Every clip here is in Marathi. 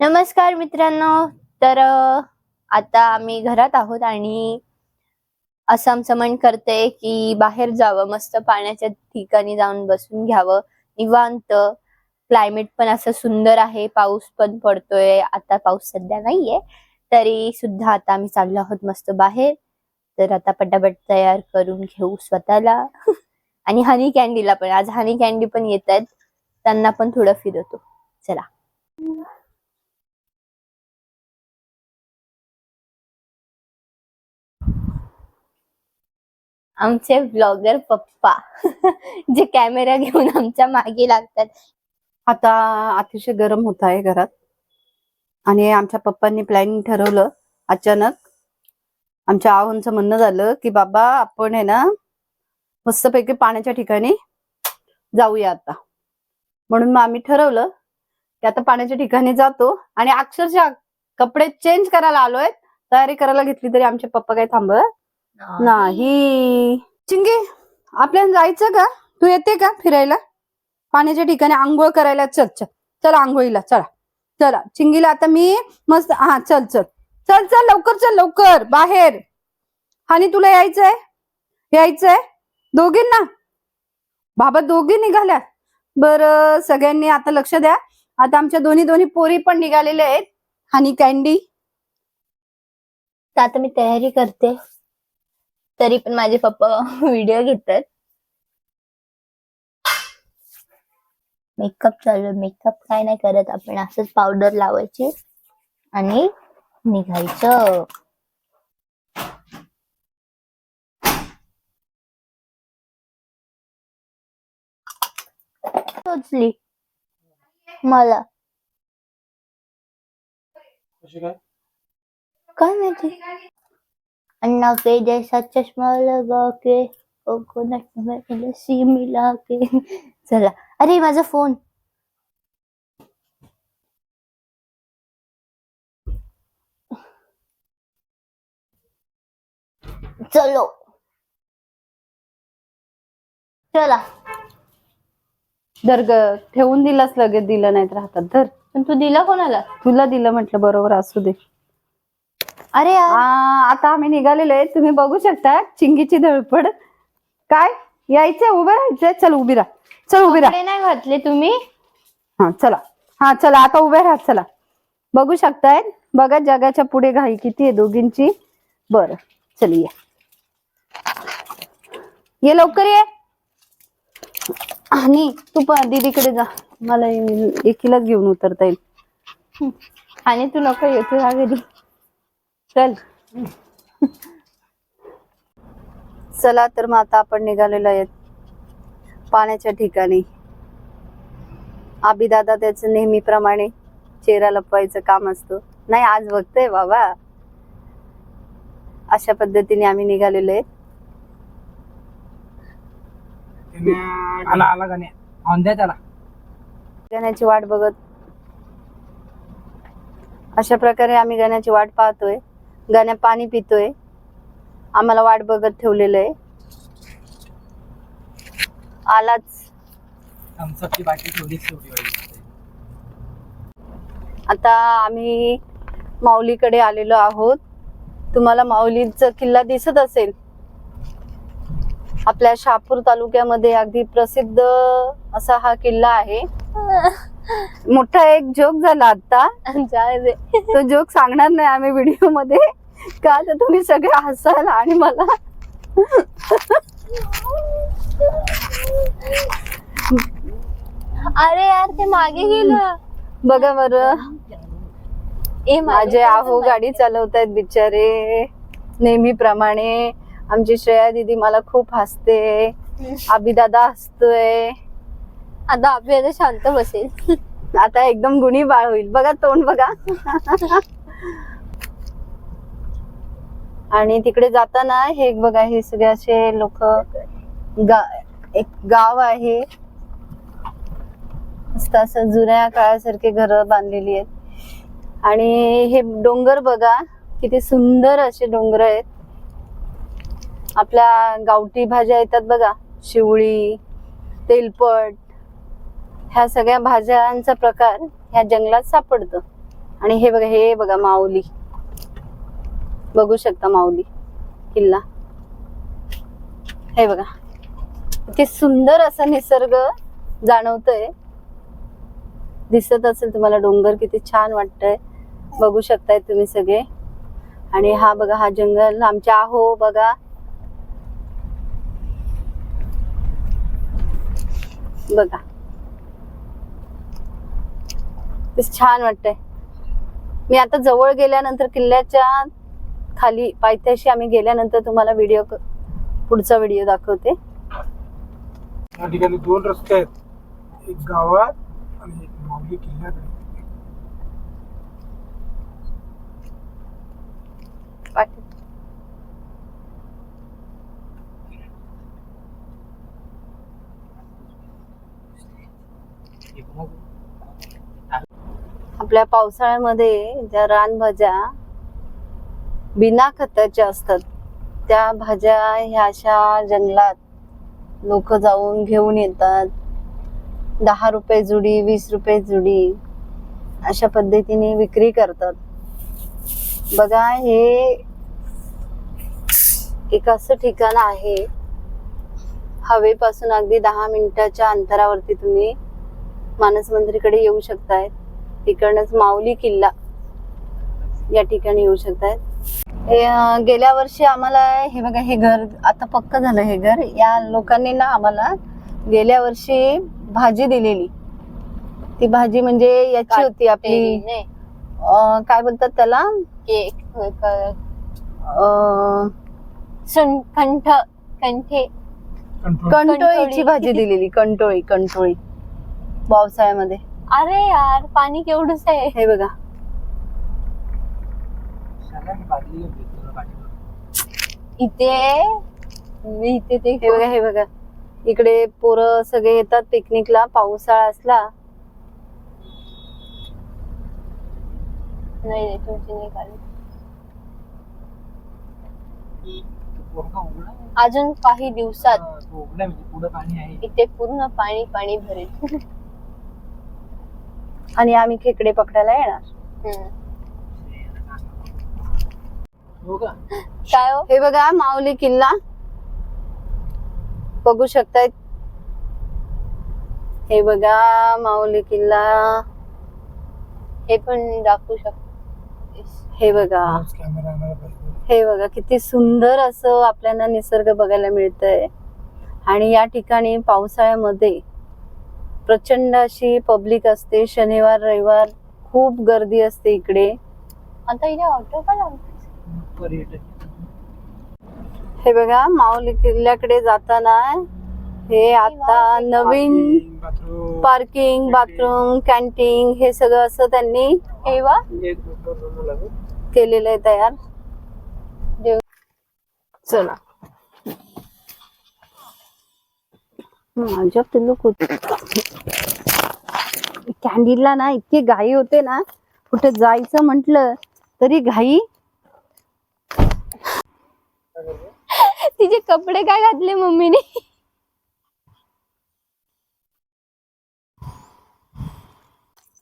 नमस्कार मित्रांनो. तर आता आम्ही घरात आहोत आणि असं आमचं मन करते की बाहेर जावं मस्त पाण्याच्या ठिकाणी जाऊन बसून घ्यावं. निवांत. क्लायमेट पण असं सुंदर आहे. पाऊस पण पडतोय. आता पाऊस सध्या नाहीये. तरी सुद्धा आता आम्ही चाललो आहोत मस्त बाहेर. तर आता पटापट तयार करून घेऊ स्वतःला. आणि हनी कॅन्डीला पण. आज हनी कॅन्डी पण येत आहेत. त्यांना पण थोडं फिरवतो. चला. आमचे ब्लॉगर पप्पा जे कॅमेरा घेऊन आमच्या मागे लागतात. आता अतिशय गरम होत आहे घरात. आणि आमच्या पप्पांनी प्लॅनिंग ठरवलं अचानक आमच्या आहोंचं म्हणणं झालं की बाबा आपण आहे ना मस्तपैकी पाण्याच्या ठिकाणी जाऊया आता. म्हणून मग आम्ही ठरवलं की आता पाण्याच्या ठिकाणी जातो आणि अक्षरशः कपडे चेंज करायला आलोय. तयारी करायला घेतली तरी आमचे पप्पा काही थांबत? नाही. चिंगी आपल्याला जायचं का? तू येते का फिरायला? पाण्याच्या ठिकाणी आंघोळ करायला चल चल. चल आंघोळीला चला. चला. चिंगीला आता मी मस्त हा चल चल. चल चल लवकर चल लवकर. बाहेर. आणि तुला यायचंय? यायचंय? दोघींना? बाबा दोघी निघाल्या. बर सगळ्यांनी आता लक्ष द्या. आता आमच्या दोन्ही दोन्ही पोरी पण निघालेल्या आहेत. हनी कॅन्डी आता मी तयारी करते. तरी पण माझे पप्पा व्हिडिओ घेतात. मेकअप चालू मेकअप काय नाही करत. आपण असंच पावडर लावायची आणि निघायचं. टोचली मला. काय माहिती? अन्ना के जैसा चश्मा लगा के कोकोनट में लस्सी मिला के चला. अरे माझा फोन. चलो. चला. धर ग ठेवून दिलास लगेच दिलं नाही तर हातात धर. पण तू दिला कोणाला? तुला दिलं म्हटलं बरोबर असू दे. अरे आ, आता आम्ही निघालेलो आहे. तुम्ही बघू शकता चिंगीची धडपड. काय? यायचंय उभं राहायचंय. चल उभी राहा. चल उभी राहा. कपडे नाही घातले तुम्ही? हा चला. हा चला. आता उभे राहा. चला. बघू शकताय. बघा जगाच्या पुढे घाई किती आहे दोघींची. बर. चल ये. ये लवकर ये. आणि तू पण दीदीकडे जा. मला एकीलाच घेऊन उतरता येईल. आणि तू नको येतो घरी. चल. चला तर मग आता आपण निघालेलो आहेत. पाण्याच्या ठिकाणी. आबी दादा त्याचं नेहमीप्रमाणे चेहरा लपवायचं काम असतं. नाही आज बघतोय बाबा. अशा पद्धतीने आम्ही निघालेलो आला आला गाणे त्याला. गाण्याची वाट बघत. अशा प्रकारे आम्ही गाण्याची वाट पाहतोय. गाण्या पाणी पितोय. आम्हाला वाट बघत ठेवलेलं आहे. आलाच. थम्सअपची बाटली ठेवली शेवटी वाली. आता आम्ही माऊलीकडे आलेलो आहोत. तुम्हाला माऊलीचा किल्ला दिसत असेल. आपल्या शहापूर तालुक्यामध्ये अगदी प्रसिद्ध असा हा किल्ला आहे. मोठा एक जोक झाला आता. तो जोक सांगणार नाही आम्ही व्हिडिओमध्ये. का तर तुम्ही सगळे हसाल आणि मला? अरे यार ते मागे गेलं. बघा बरं. ए माझे आहो गाडी चालवतायत बिचारे. नेहमीप्रमाणे. आमची श्रेया दिदी मला खूप हसते. अभिदादा हसतोय. आता आपली आता शांत बसेल. आता एकदम गुणी बाळ होईल. बघा तोंड बघा. आणि तिकडे जाताना हे बघा हे सगळे असे लोक एक गाव आहे. असं जुन्या काळासारखे घर बांधलेली आहेत. आणि हे डोंगर बघा किती सुंदर असे डोंगर आहेत. आपल्या गावठी भाज्या येतात बघा शिवळी तेलपट ह्या सगळ्या भाज्यांचा प्रकार ह्या जंगलात सापडतो. आणि हे बघा हे बघा माऊली. बघू शकता माऊली. किल्ला. हे बघा. किती सुंदर असा निसर्ग जाणवतोय. दिसत असेल तुम्हाला डोंगर किती छान वाटतंय. बघू शकताय तुम्ही सगळे. आणि हा बघा हा जंगल आमच्या आहो बघा. बघा किती छान वाटतंय. मी आता जवळ गेल्यानंतर किल्ल्याच्या खाली पायथ्याशी आम्ही गेल्यानंतर तुम्हाला व्हिडिओ पुढचा व्हिडिओ दाखवते. या ठिकाणी दोन रस्ते आहेत. एक गावात आणि एक माऊली किल्ल्याकडे. पाठी आपल्या पावसाळ्यामध्ये ज्या रानभाज्या बिना खताच्या असतात त्या भाज्या ह्या अशा जंगलात लोक जाऊन घेऊन येतात. दहा रुपये जुडी वीस रुपये जुडी अशा पद्धतीने विक्री करतात. बघा हे एक असं ठिकाण आहे. हवेपासून अगदी दहा मिनिटाच्या अंतरावरती तुम्ही मानस मंदिरकडे येऊ शकतायत. तिकडनंच माऊली किल्ला या ठिकाणी येऊ शकताय हे, अं, गेल्या वर्षी आम्हाला हे बघा हे घर आता पक्क झालं हे घर. या लोकांनी ना आम्हाला गेल्या वर्षी भाजी दिलेली. ती भाजी म्हणजे याची होती आपली अं, काय बोलतात त्याला? केक क- अं, सुन कंठ कंठे. कंट्रोल कंटोळीची कंटोळी. भाजी दिलेली कंटोळी कंटोळी पावसाळ्यामध्ये. अरे यार पाणी केवढंच आहे. हे बघा. इथे? मी इथे ते हे बघा हे बघा. इकडे पोरं सगळे येतात पिकनिकला पावसाळा असला. नाही नाही तुमची नाही काढली. अजून काही दिवसात. म्हणजे पुढे पाणी आहे. इथे पूर्ण पाणी पाणी भरेल. आणि आम्ही खेकडे पकडायला येणार. हो काय हो? हे बघा माऊली किल्ला. बघू शकताय. हे बघा माऊली किल्ला. हे पण दाखवू शकतो हे बघा. हे बघा किती सुंदर असं आपल्याला निसर्ग बघायला मिळतंय. आणि या ठिकाणी पावसाळ्यामध्ये प्रचंड अशी पब्लिक असते. शनिवार रविवार खूप गर्दी असते इकडे. आता इथे ऑटो का हे बघा माऊली किल्ल्याकडे जाताना हे आता नवीन पार्किंग बाथरूम कॅन्टीन हे सगळं असं त्यांनी केलेलं आहे तयार. चला. माझ्या पिल्लू कॅन्डीला ना इतकी घाई होते ना कुठे जायचं म्हंटल तरी घाई. तिचे कपडे काय घातले मम्मीने?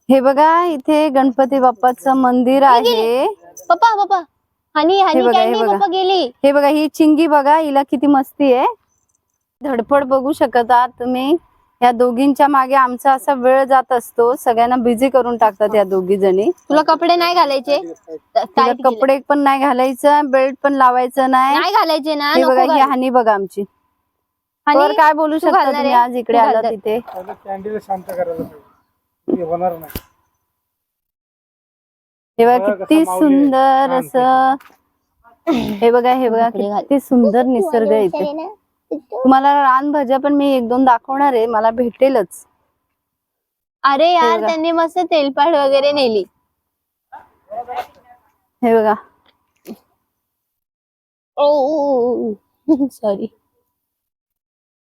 हे बघा इथे गणपती बाप्पाचं मंदिर आहे. पप्पा पप्पा. हनी हनी बघा, हे बघा. गेली. हे बघा ही चिंगी बघा हिला किती मस्ती आहे. धडपड बघू शकत आहात तुम्ही. या दोघींच्या मागे आमचा असा वेळ जात असतो. सगळ्यांना बिझी करून टाकतात या दोघी जणी. तुला कपडे नाही घालायचे? तिला. कपडे पण नाही घालायचं बेल्ट पण लावायचं नाही. नाही घालायचे ना हे नको बघा ही घालू. हानी बघा आमची. हनी, वर काय बोलू तू शकता घालणार तुम्ही आहे? आज? इकडे तू आला घालणार. तिथे. पहिलं कॅन्डीला शांत करायला पाहिजे ते होणार नाही. हे बघा बघा किती कसं माऊली आहे. सुंदर असं. हे बघा हे बघा. किती सुंदर निसर्ग आहे इथे. तुम्हाला रानभाज्या पण मी एक दोन दाखवणार आहे मला भेटेलच. अरे यार. त्यांनी मस्त तेलपाट वगैरे नेली. हे बघा. ओ सॉरी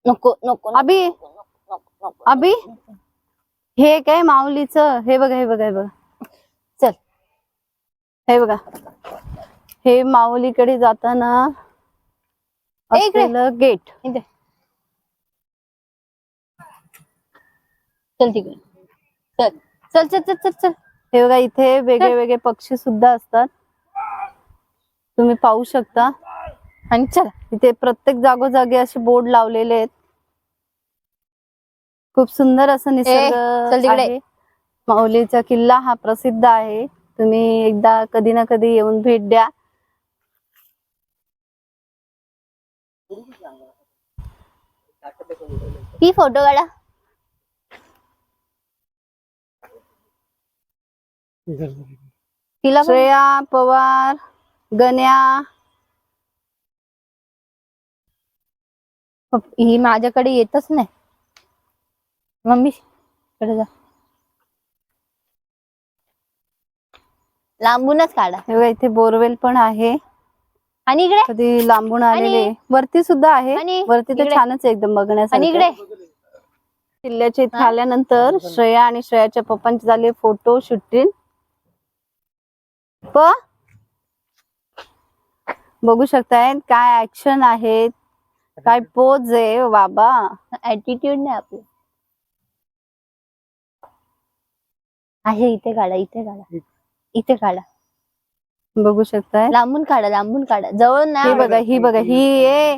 नको नको अभि. अभि हे काय माऊलीच? हे बघा हे बघा हे बघा. चल. हे बघा. हे माऊलीकडे जाताना. असलेलं गेट चल तिकडे. चल. चल चल चल चल चल. हे बघा इथे वेगळे वेगळे पक्षी सुद्धा असतात. तुम्ही पाहू शकता. आणि चला. इथे प्रत्येक जागोजागी असे बोर्ड लावलेले आहेत. खूप सुंदर असं निसर्ग माऊलीचा किल्ला हा प्रसिद्ध आहे. तुम्ही एकदा कधी ना कधी येऊन भेट द्या. ही फोटो काढा. तिला श्रेया पवार गण्या. ही माझ्याकडे येतच नाही. मम्मी कडे जा. लांबूनच काढा. इथे बोरवेल पण आहे. आणि इकडे? कधी लांबून आलेले. वरती सुद्धा आहे. आणि वरती तर. छानच आहे एकदम आणि बघण्यासाठी इकडे? किल्ल्याच्या इथे? आल्यानंतर श्रेया आणि श्रेयाच्या पप्पांचे झाले फोटो शूटिंग. प बघू शकताय काय ऍक्शन आहेत. काय पोज आहे. ओ बाबा. ऍटिट्यूड नाही आपलं. आहे इथे काढा इथे काढा. इथे काढा. बघू शकताय. लांबून काढा लांबून काढा. जवळ ही नाही बघा ही बघा ही ए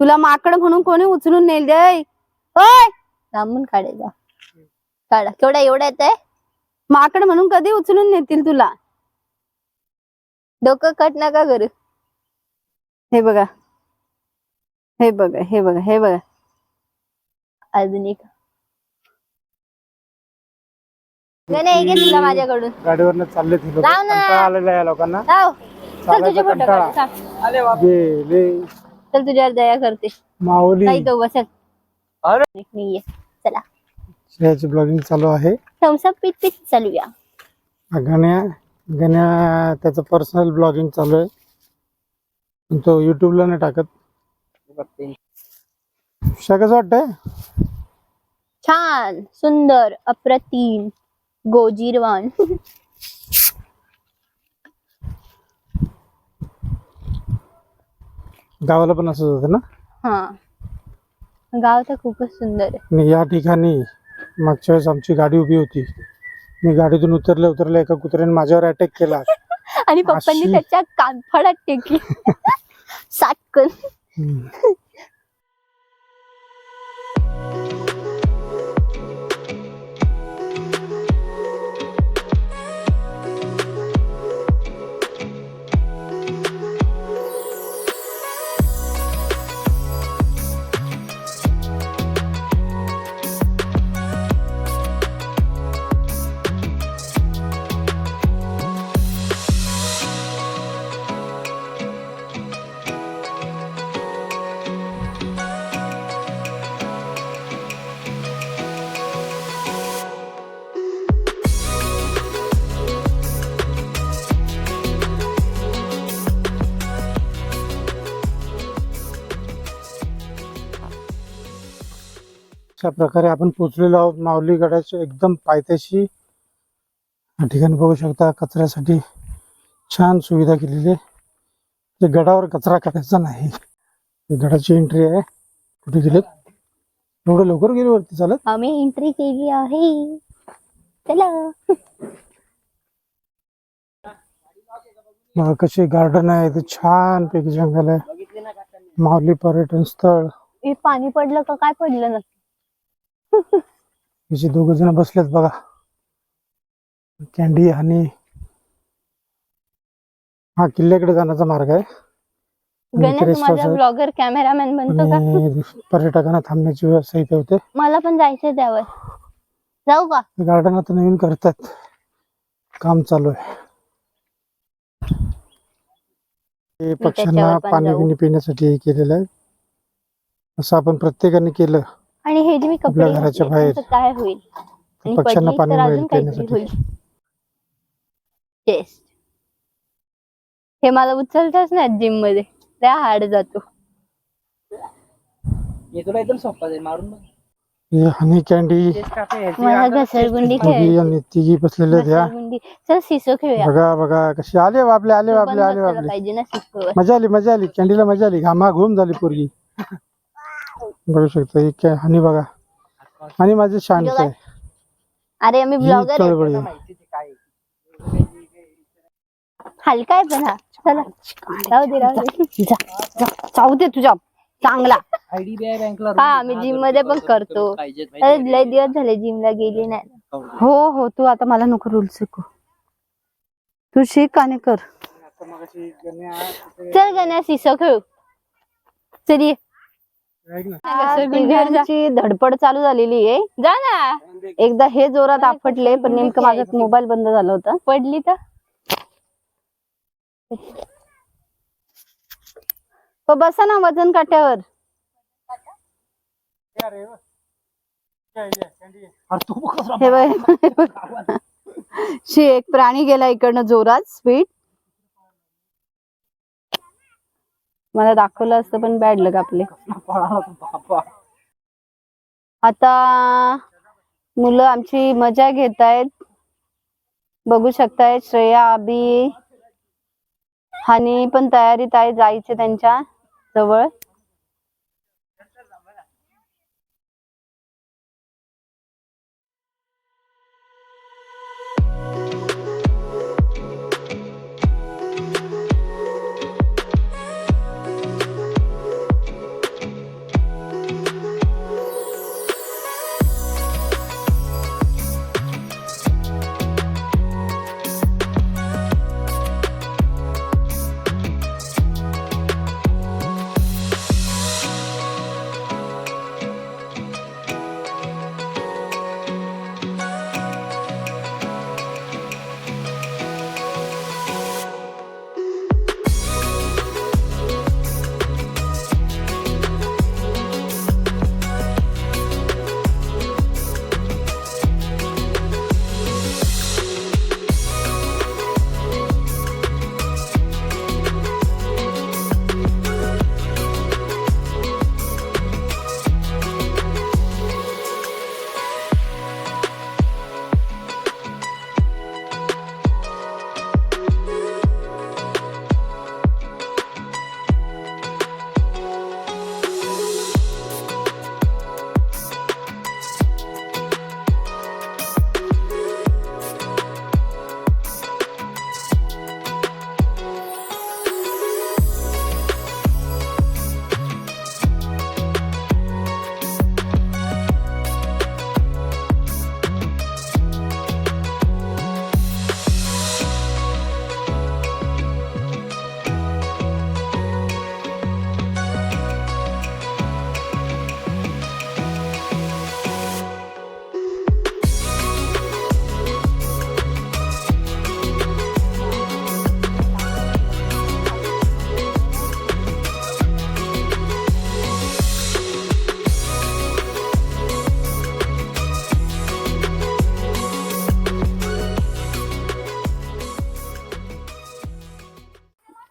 तुला माकड म्हणून कोणी उचलून नेल दे लांबून काढायचा काढा. केवढा एवढा येत आहे? माकड म्हणून कधी उचलून नेतील तुला? डोकं कट नका करू. हे बघा. हे बघा हे बघा हे बघा. अजून एक. गणे घे तुला माझ्याकडून. गाडीवरनं चालले ते लोक. जाऊ ना. कंटाळा आलेला आहे या लोकांना. जाऊ. चल चालायचा तुझे फोटो कंटाळा. काढ. सांग. गेले चल तुझ्यावर दया करते. माऊली. काही तो बसेल नाहीये. चला. श्रेयाची ब्लॉगिंग चालू आहे. थम्सअप पीट पीट चालूया. गण्या गण्या त्याचं पर्सनल ब्लॉगिंग चालू आहे. पण तो युट्यूबला नाही टाकत. श्रेया कसं वाटतंय? छान सुंदर अप्रतिम. गोजीरवान गावाला पण असंच होतं ना? हा. गाव तर खूपच सुंदर आहे. आणि या ठिकाणी मागच्या वेळेस आमची गाडी उभी होती. मी गाडीतून उतरले उतरले एका कुत्र्याने माझ्यावर अटॅक केला. आणि पप्पांनी अशी- त्याच्या कानफडात टेकली साटकन हम्म. अशा प्रकारे आपण पोचलेलो आहोत. माऊली गडाच्या एकदम पायथ्याशी. या ठिकाणी बघू शकता कचऱ्यासाठी छान सुविधा केलेली आहे. ते गडावर कचरा करायचा नाही. ही गडाची एंट्री आहे. कुठे गेलेत? एवढं लवकर गेले वरती चालत? आम्ही एंट्री केली आहे. चला. कशी गार्डन आहे. ते छान पैकी जंगल आहे. माऊली पर्यटन स्थळ. हे पाणी पडलं का? काय पडलं नक्की याचे दोघ जण बसलेत बघा. कॅन्डी आणि हा किल्ल्याकडे जाण्याचा मार्ग आहे. ब्लॉगर कॅमेरामॅन बनतो पर्यटकांना थांबण्याची व्यवस्था इथे होते मला पण जायचंय त्यावर. जाऊ का? गार्डन आता नवीन करतात. काम चालू आहे. पक्ष्यांना पण. बिणी पिण्यासाठी हे केलेलं आहे. असं आपण प्रत्येकाने केलं. आणि हे जे कपडे आपल्या घराच्या घातले, बाहेर. काय होईल? आणि पक्ष्यांना पडली पाणी तर मिळेल अजून काहीतरी पिण्यासाठी. होईल. Yes. हे मला उचलताच नाही जिममध्ये. त्या हार्ड जातो. हे तुला एकदम सोपं आहे मारून बघ. हे हनी कॅन्डी तेच मला घसरगुंडी खेळ. आणि तिघी बसलेले आहेत या घसरगुंडी. चल सिसो खेळूया. बघा बघा कशी आले बापले आले तू पण बापले आले बसायला बापले पाहिजे ना सिसोवर मजा आली मजा आली. कॅन्डीला मजा आली. घामा घुम झाली पोरगी. बघू शकता ही काय हनी बघा. आणि माझे शांत आहे अरे आम्ही ही ब्लॉगर आहे. हलका पण हा चला. राहू दे राहू दे. जा जा. जाऊ दे तुझ्या. चांगला. आयडीबीआय बँकला हा आम्ही जिममध्ये पण करतो. अरे लय दिवस झाले जिमला गेली नाही. हो हो. तू आता मला नको रूल शिकू. तू शिक आणि कर. चल गण्या सिसो खेळू. चल ये. तिघांची धडपड चालू झालेली आहे. जा ना. एकदा हे जोरात आपटले पण नेमकं माझा मोबाईल बंद झाला होता. पडली तर? हो बसा ना वजन काट्यावर. हे बघ. शी एक प्राणी गेला इकडनं जोरात स्पीड. मला दाखवलं असतं पण बॅड लग आपले. आता मुलं आमची मजा घेत आहेत बघू शकताय श्रेया अभि हानी पण तयारीत आहे जायचे त्यांच्या जवळ.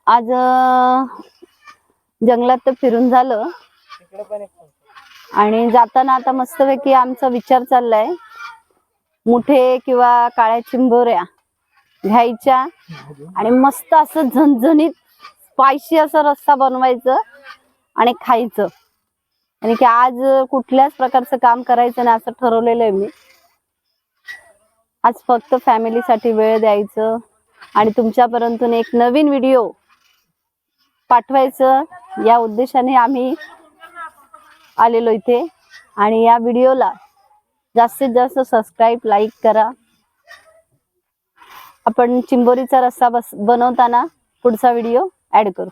आज जंगलात तर फिरून झालं. आणि जाताना आता मस्तपैकी आमचा विचार चाललाय. मुठे किंवा काळ्या चिंबोऱ्या घ्यायच्या. आणि मस्त असं झणझणीत स्पायसी असं रस्सा बनवायचं आणि खायचं. आणि की आज कुठल्याच प्रकारचं काम करायचं नाही असं ठरवलेलं आहे मी. आज फक्त फॅमिलीसाठी वेळ द्यायचं. आणि तुमच्यापर्यंत एक नवीन व्हिडिओ पाठवायचं. या उद्देशाने आम्ही आलेलो इथे. आणि या व्हिडिओला जास्तीत जास्त सबस्क्राईब लाईक करा. आपण चिंबोरीचा रस्सा बस बनवताना पुढचा व्हिडिओ ऍड करू.